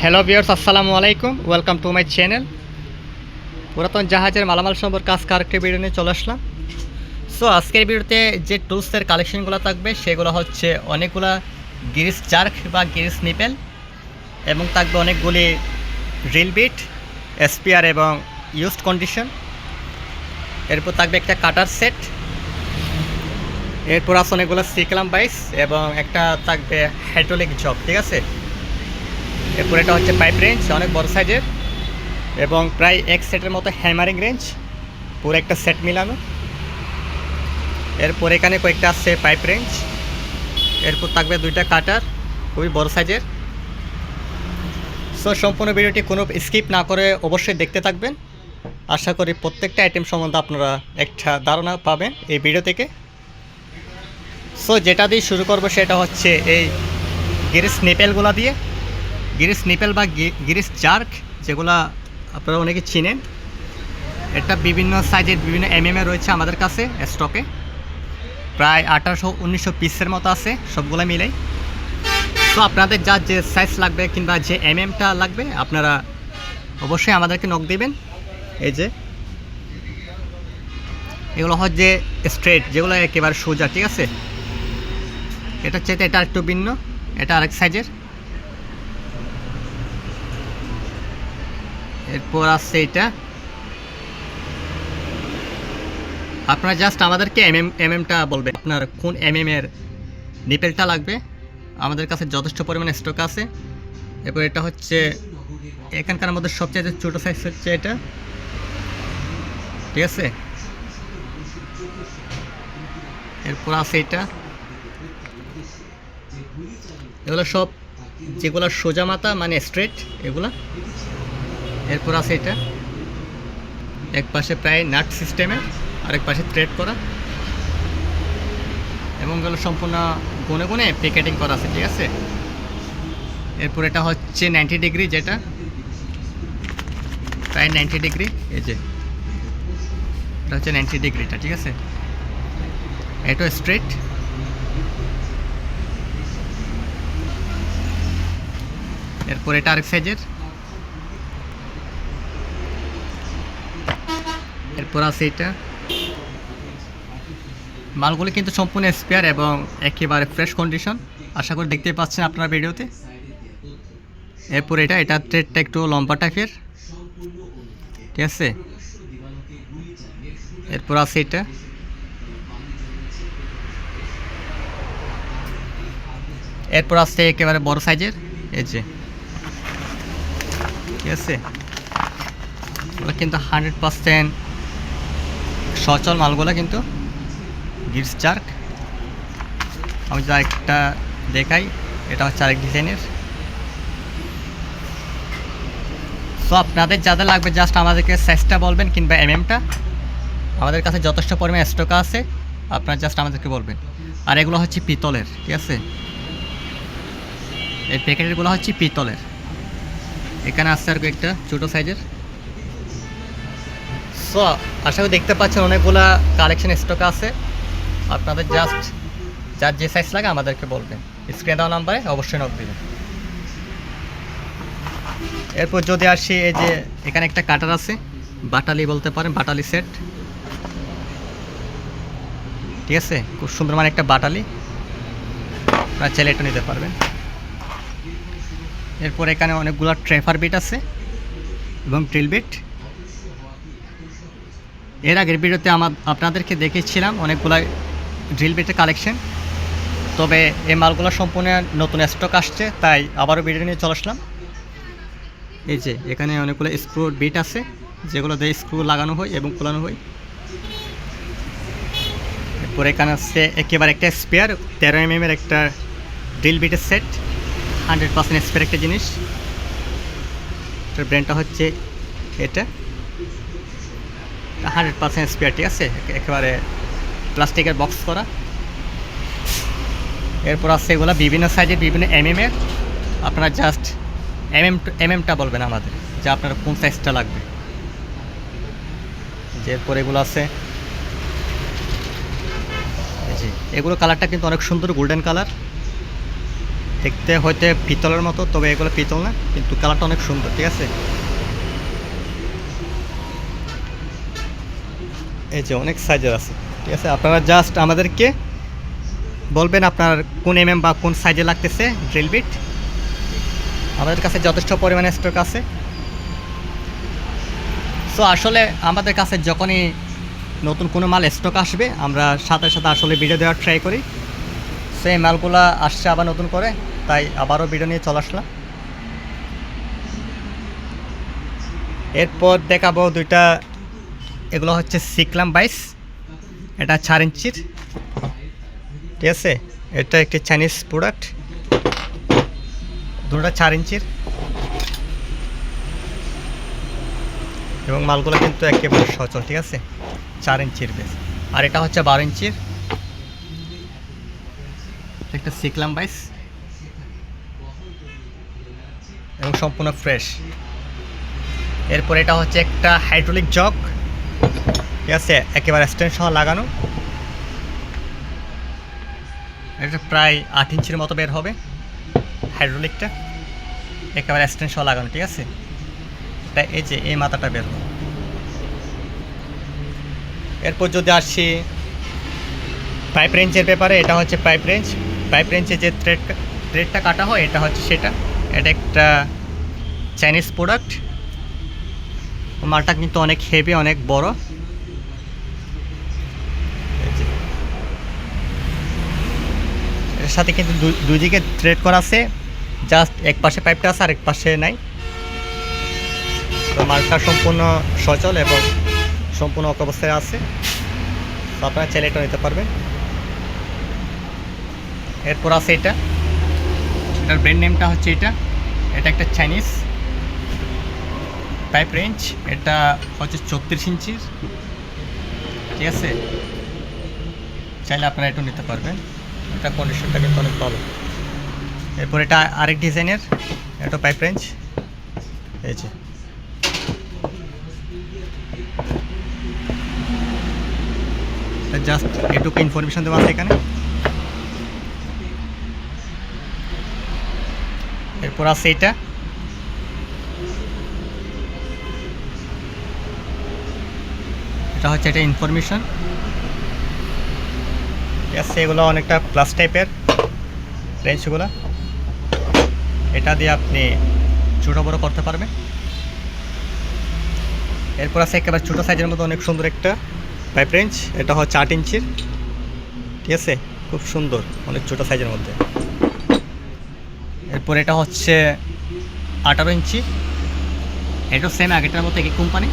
Hello বিয়ার্স আসসালামু আলাইকুম। Welcome to my channel পুরাতন জাহাজের মালামাল সম্পর্কে আজকে আরেকটি ভিডিও নিয়ে চলে আসলাম। সো আজকের ভিডিওতে যে টুলসের কালেকশনগুলো থাকবে, সেগুলো হচ্ছে অনেকগুলা গিরিস চার্ক বা গিরিস নিপেল এবং থাকবে অনেকগুলি রিল বিট এসপিআর এবং ইউজড কন্ডিশন এরপর থাকবে একটা কাটার সেট এরপর আছে অনেকগুলো সিকলাম বাইস এবং একটা থাকবে হাইড্রোলিক জব ঠিক আছে? এরপর এটা হচ্ছে পাইপ রেঞ্জ অনেক বড় সাইজের এবং প্রায় এক সেটের মতো হ্যামারিং রেঞ্জ পুরো একটা সেট মিলানো। এরপর এখানে কয়েকটা আছে পাইপ রেঞ্জ এরপর থাকবে দুইটা কাটার খুবই বড় সাইজের সো সম্পূর্ণ ভিডিওটি কোনো স্কিপ না করে অবশ্যই দেখতে থাকবেন। আশা করি প্রত্যেকটা আইটেম সম্বন্ধে আপনারা একটা ধারণা পাবেন এই ভিডিও থেকে। সো যেটা দিয়ে শুরু করব সেটা হচ্ছে এই গিরিস নেপেলগুলো দিয়ে। গিরিস নিপেল বা গি- গিরিস জার্ক, যেগুলা আপনারা অনেকে চিনেন, এটা বিভিন্ন সাইজের বিভিন্ন এমএমএ রয়েছে আমাদের কাছে স্টকে প্রায় আঠারোশো, উনিশশো পিসের মতো আছে সবগুলো মিলেই। তো আপনাদের যা, যে সাইজ লাগবে কিংবা যে এমএমটা লাগবে, আপনারা অবশ্যই আমাদেরকে নক দিবেন। এই যে, এগুলো হচ্ছে স্ট্রেট যেগুলো একেবারে সোজা, ঠিক আছে? এটা চাইতে এটা একটু ভিন্ন, এটা আরেক সাইজের এরপর আসছে এটা। আপনারা জাস্ট আমাদেরকে এমএম, এমএমটা বলবেন। আপনার কোন এমএম এর নিপেলটা লাগবে? আমাদের কাছে যথেষ্ট পরিমাণে স্টক আছে। এরপর এটা হচ্ছে, এখানকার মধ্যে সবচেয়ে ছোটো সাইজ হচ্ছে এটা। ঠিক আছে? এরপর আছে এটা। এগুলো সব, যেগুলো সোজা মাথা মানে স্ট্রেট এগুলা। এরপর আছে এটা। এক পাশে প্রায় নাট সিস্টেমে, আরেক পাশে থ্রেড করা। এবং গেল সম্পূর্ণ গুনে গুনে প্যাকেটিং করা আছে, ঠিক আছে? এরপর এটা হচ্ছে নাইনটি ডিগ্রি যেটা। প্রায় নাইনটি ডিগ্রি এই যে। এটা হচ্ছে নাইনটি ডিগ্রিটা ঠিক আছে? এটা স্ট্রেট এরপর এটা আরেক সাইজের এরপর আছে এটা। মালগুলি কিন্তু সম্পূর্ণ স্পেয়ার এবং একেবারে ফ্রেশ কন্ডিশন আশা করি দেখতে পাচ্ছেন আপনার ভিডিওতে। এরপর এটা এটা ট্রেডটা একটু লম্বা টাইপের ঠিক আছে? এরপর আছে এটা। এরপর আসছে একেবারে বড় সাইজের এই যে। ঠিক আছে? কিন্তু হান্ড্রেড পার্সেন্ট সচল মালগুলো কিন্তু গিটস চার্ক। আমি যদি আরেকটা দেখাই, এটা হচ্ছে আরেক ডিজাইনের সো আপনাদের যাদের লাগবে জাস্ট আমাদেরকে সাইজটা বলবেন কিংবা এমএমটা আমাদের কাছে যথেষ্ট পরিমাণে স্টক আছে, আপনারা জাস্ট আমাদেরকে বলবেন। আর এগুলো হচ্ছে পিতলের, ঠিক আছে? এই প্যাকেটেরগুলো হচ্ছে পিতলের। এখানে আসছে আর একটা ছোটো সাইজের সো আশা করি দেখতে পাচ্ছেন অনেকগুলা কালেকশন স্টক আছে। আপনাদের জাস্ট যার যে সাইজ লাগে আমাদেরকে বলবেন। স্ক্রিন দেওয়া নাম্বারে অবশ্যই নক দেবেন। এরপর যদি আসি, এই যে এখানে একটা কাটার আছে। বাটালি বলতে পারেন, বাটালি সেট ঠিক আছে? খুব সুন্দর মানে একটা বাটালি। আপনারা এটা নিতে পারবেন। এরপর এখানে অনেকগুলো ট্রেফার বিট আছে এবং ট্রিল বিট এর আগের ভিডিওতে আমার আপনাদেরকে দেখেছিলাম অনেকগুলো ড্রিল বিটের কালেকশন তবে এই মালগুলো সম্পূর্ণ নতুন স্টক আসছে, তাই আবারও ভিডিও নিয়ে চলে আসলাম। এই যে, এখানে অনেকগুলো স্ক্রু বিট আছে, যেগুলো দিয়ে স্ক্রু লাগানো হয় এবং খোলানো হয়। এরপর এখানে আছে একেবারে একটা স্পেয়ার তেরো এম এর একটা ড্রিল বিটের সেট হান্ড্রেড পার্সেন্ট স্পেয়ার একটা জিনিস। ব্র্যান্ডটা হচ্ছে এটা। হান্ড্রেড পার্সেন্ট স্পেয়ার ঠিক আছে একেবারে প্লাস্টিকের বক্স করা। এরপর আছে এগুলো বিভিন্ন সাইজের, বিভিন্ন এমএম এর। আপনারা জাস্ট এমএম এমএমটা বলবেন আমাদের, যে আপনার কোন সাইজটা লাগবে। যে এরপর এগুলো আছে। জি এগুলো কালারটা কিন্তু অনেক সুন্দর গোল্ডেন কালার দেখতে হয়তো পিতলের মতো, তবে এগুলো পিতল না, কিন্তু কালারটা অনেক সুন্দর, ঠিক আছে? এই যে অনেক সাইজের আছে, ঠিক আছে? আপনারা জাস্ট আমাদেরকে বলবেন আপনার কোন এমএম বা কোন সাইজে লাগতেছে ড্রিল বিট আমাদের কাছে যথেষ্ট পরিমাণে স্টক আছে। সো আসলে আমাদের কাছে যখনই নতুন কোনো মাল স্টক আসবে, আমরা সাথে সাথে আসলে ভিডিও দেওয়ার ট্রাই করি। সেই মালগুলা আসছে আবার নতুন করে, তাই আবারও ভিডিও নিয়ে চলে আসলাম। এরপর দেখাবো দুইটা এগুলো হচ্ছে সিকলাম বাইশ এটা চার ইঞ্চির। ঠিক আছে? এটা একটি চাইনিজ প্রোডাক্ট। দুটা চার ইঞ্চির। এবং মালগুলো কিন্তু একেবারে সচল, ঠিক আছে? চার ইঞ্চির বেশ। আর এটা হচ্ছে বারো ইঞ্চির। একটা সিকলাম বাইস। এবং সম্পূর্ণ ফ্রেশ। এরপর এটা হচ্ছে একটা হাইড্রোলিক জগ। ঠিক আছে, একেবারে স্ট্যান্ড সহ লাগানো। এটা প্রায় আট ইঞ্চির মতো বের হবে হাইড্রোলিকটা একেবারে স্ট্যান্ড সহ লাগানো, ঠিক আছে? এটা এই যে, এই মাথাটা বের হবে এরপর যদি আসছি পাইপ রেঞ্জের ব্যাপারে, এটা হচ্ছে পাইপ রেঞ্জ পাইপ রেঞ্জে যে থ্রেড থ্রেডটা কাটা হয়, এটা হচ্ছে সেটা। এটা একটা চাইনিজ প্রোডাক্ট মালটা কিন্তু অনেক হেভি অনেক বড় এই যে। সাথে কিন্তু দুই- দিকে থ্রেড করা আছে। জাস্ট এক পাশে পাইপটা আছে আর এক পাশে নাই। মালটা সম্পূর্ণ সচল এবং সম্পূর্ণ অক অবস্থায় আছে। আপনারা চাইলে এটা নিতে পারবেন। এরপর আছে এটা। এটার ব্র্যান্ড নেমটা হচ্ছে এটা। এটা একটা চাইনিজ পাইপ রেঞ্জ এটা হচ্ছে চৌত্রিশ ইঞ্চির। ঠিক আছে? চাইলে আপনারা একটু নিতে পারবেন। এটা কন্ডিশনটা কিন্তু অনেক ভালো। এরপর এটা আরেক ডিজাইনের, এটা পাইপ রেঞ্জ এই জাস্ট এটুকু ইনফরমেশন দেওয়া আছে এখানে। এরপর আছে এটা। এটা হচ্ছে এটা ইনফরমেশন আছে এগুলো অনেকটা প্লাস টাইপের রেঞ্জগুলো। এটা দিয়ে আপনি ছোটো বড়ো করতে পারবেন। এরপর আছে একেবারে ছোটো সাইজের মধ্যে অনেক সুন্দর একটা পাইপ রেঞ্জ এটা হচ্ছে আট ইঞ্চির। ঠিক আছে? খুব সুন্দর, অনেক ছোটো সাইজের মধ্যে। এরপর এটা হচ্ছে আঠারো ইঞ্চি। এটাও সেম আগেটার মতো একই কোম্পানি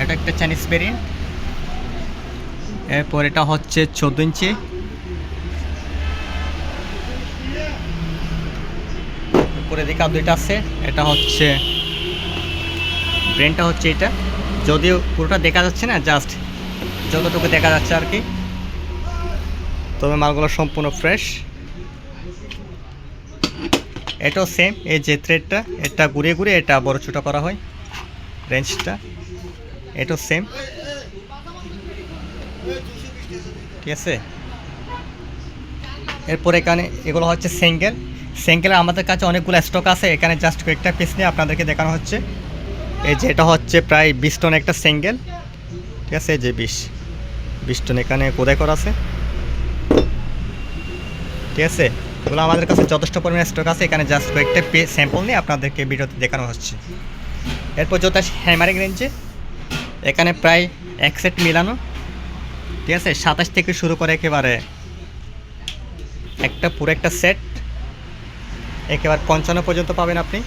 এটা একটা চাইনিজ ভেরিয়েন্ট এরপর এটা হচ্ছে চোদ্দ ইঞ্চি। উপরে দিকে আর দুইটা আছে, এটা হচ্ছে ব্রেনটা হচ্ছে এটা। যদিও পুরোটা দেখা যাচ্ছে না, জাস্ট যতটুকু দেখা যাচ্ছে আর কি। তবে মালগুলো সম্পূর্ণ ফ্রেশ। এটাও সেম এই যে থ্রেডটা এটা ঘুরিয়ে ঘুরিয়ে এটা বড় ছোটো করা হয় রেঞ্জটা এটাও সেম ঠিক আছে? এরপর এখানে এগুলো হচ্ছে সিঙ্গেল সিঙ্গেল আমাদের কাছে অনেকগুলো স্টক আছে, এখানে জাস্ট কয়েকটা পিস নিয়ে আপনাদেরকে দেখানো হচ্ছে। এই যে এটা হচ্ছে প্রায় বিশ টন একটা সিঙ্গেল ঠিক আছে যে বিশ। বিশ টন এখানে কোদায় করা আছে? ঠিক আছে, এগুলো আমাদের কাছে যথেষ্ট পরিমাণে স্টক আছে, এখানে জাস্ট কয়েকটা স্যাম্পল নিয়ে আপনাদেরকে ভিডিওতে দেখানো হচ্ছে। এরপর যত হ্যামারিং রেঞ্জে এখানে প্রায় এক সেট মিলানো। ঠিক আছে, সাতাশ থেকে শুরু করে একেবারে। একটা পুরো একটা সেট একেবারে পঞ্চান্ন পর্যন্ত পাবেন আপনি।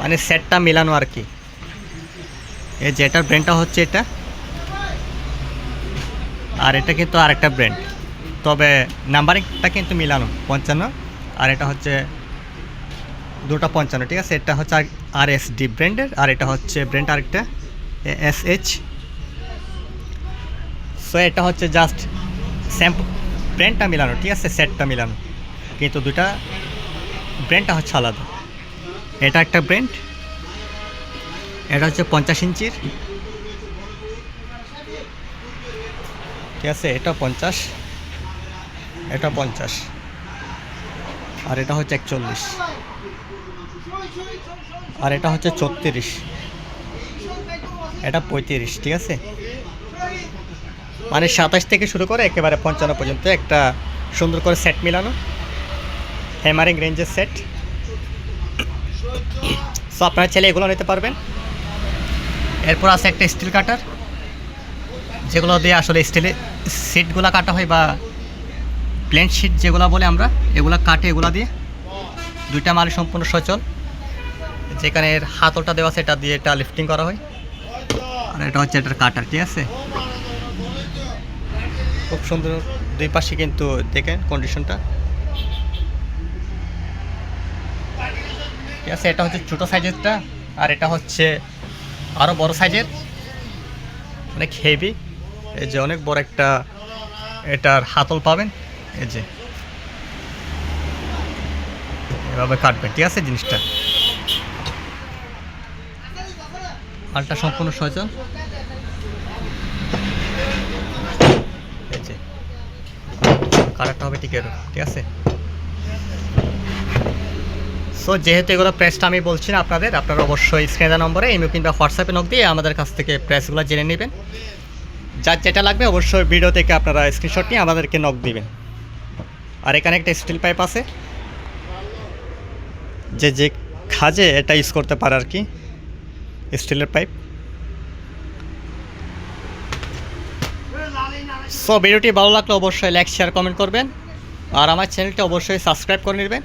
মানে সেটটা মিলানো আর কি। এই যেটার ব্র্যান্ডটা হচ্ছে এটা। আর এটা কিন্তু আরেকটা ব্র্যান্ড তবে নাম্বারিংটা কিন্তু মিলানো, পঞ্চান্ন। আর এটা হচ্ছে দুটো পঞ্চান্ন, ঠিক আছে? এটা হচ্ছে আর এস ডি ব্র্যান্ডের আর এটা হচ্ছে ব্র্যান্ড আরেকটা এস এইচ সো এটা হচ্ছে জাস্ট স্যাম্পল ব্র্যান্ডটা মিলানো, ঠিক আছে? সেটটা মিলানো। কিন্তু দুটা ব্র্যান্ডটা হচ্ছে আলাদা। এটা একটা ব্র্যান্ড এটা হচ্ছে পঞ্চাশ ইঞ্চির। ঠিক আছে? এটা পঞ্চাশ এটা পঞ্চাশ। আর এটা হচ্ছে একচল্লিশ। আর এটা হচ্ছে ছত্রিশ। এটা পঁয়ত্রিশ, ঠিক আছে? মানে সাতাশ থেকে শুরু করে একেবারে পঞ্চান্ন পর্যন্ত একটা সুন্দর করে সেট মিলানো। হ্যামারিং রেঞ্জের সেট সো আপনারা চাইলে এগুলো নিতে পারবেন। এরপর আছে একটা স্টিল কাটার যেগুলো দিয়ে আসলে স্টিলে সিটগুলো কাটা হয় বা প্লেন শিট যেগুলো বলে আমরা, এগুলো কাটে এগুলো দিয়ে। দুইটা মাল সম্পূর্ণ সচল। যেখানে হাতলটা দেওয়া আছে, এটা দিয়ে এটা লিফটিং করা হয়। আর এটা হচ্ছে এটার কাটার ঠিক আছে? খুব সুন্দর দুই পাশে কিন্তু দেখেন কন্ডিশনটা ঠিক আছে, এটা হচ্ছে ছোটো সাইজেরটা, আর এটা হচ্ছে আরও বড় সাইজের। অনেক হেভি এই যে অনেক বড় একটা এটার হাতল পাবেন, এই যে। এভাবে কাটবেন, ঠিক আছে, জিনিসটা। মালটা সম্পূর্ণ সচল এই যে কালারটা হবে ঠিক ঠিক আছে? সো যেহেতু এগুলো প্রেসটা আমি বলছি না আপনাদের, আপনারা অবশ্যই স্ক্রিনে নম্বরে ইমেল কিংবা হোয়াটসঅ্যাপে নক দিয়ে আমাদের কাছ থেকে প্রেসগুলো জেনে নেবেন। যার যেটা লাগবে অবশ্যই ভিডিও থেকে আপনারা স্ক্রিনশট নিয়ে আমাদেরকে নক দিবেন। আর এখানে একটা স্টিল পাইপ আছে। যে যে খাজে এটা ইউজ করতে পারে আর কি স্টিলের পাইপ সো ভিডিওটি ভালো লাগলে অবশ্যই লাইক শেয়ার কমেন্ট করবেন। আর আমার চ্যানেলটি অবশ্যই সাবস্ক্রাইব করে নেবেন,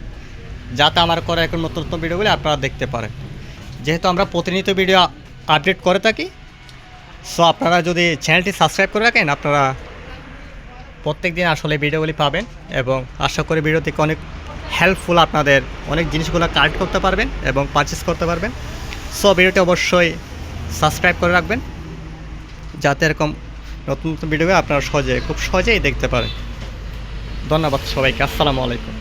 যাতে আমার করা এখন নতুন নতুন ভিডিওগুলি আপনারা দেখতে পারেন। যেহেতু আমরা প্রতিনিয়ত ভিডিও আপডেট করে থাকি সো আপনারা যদি চ্যানেলটি সাবস্ক্রাইব করে রাখেন, আপনারা প্রত্যেক দিন আসলে ভিডিওগুলি পাবেন এবং আশা করি ভিডিও থেকে অনেক হেল্পফুল আপনাদের, অনেক জিনিসগুলো কালেক্ট করতে পারবেন এবং পারচেস করতে পারবেন। সো ভিডিওটি অবশ্যই সাবস্ক্রাইব করে রাখবেন, যাতে এরকম নতুন নতুন ভিডিও আপনারা সহজে খুব সহজেই দেখতে পারেন। ধন্যবাদ সবাইকে আসসালামু আলাইকুম।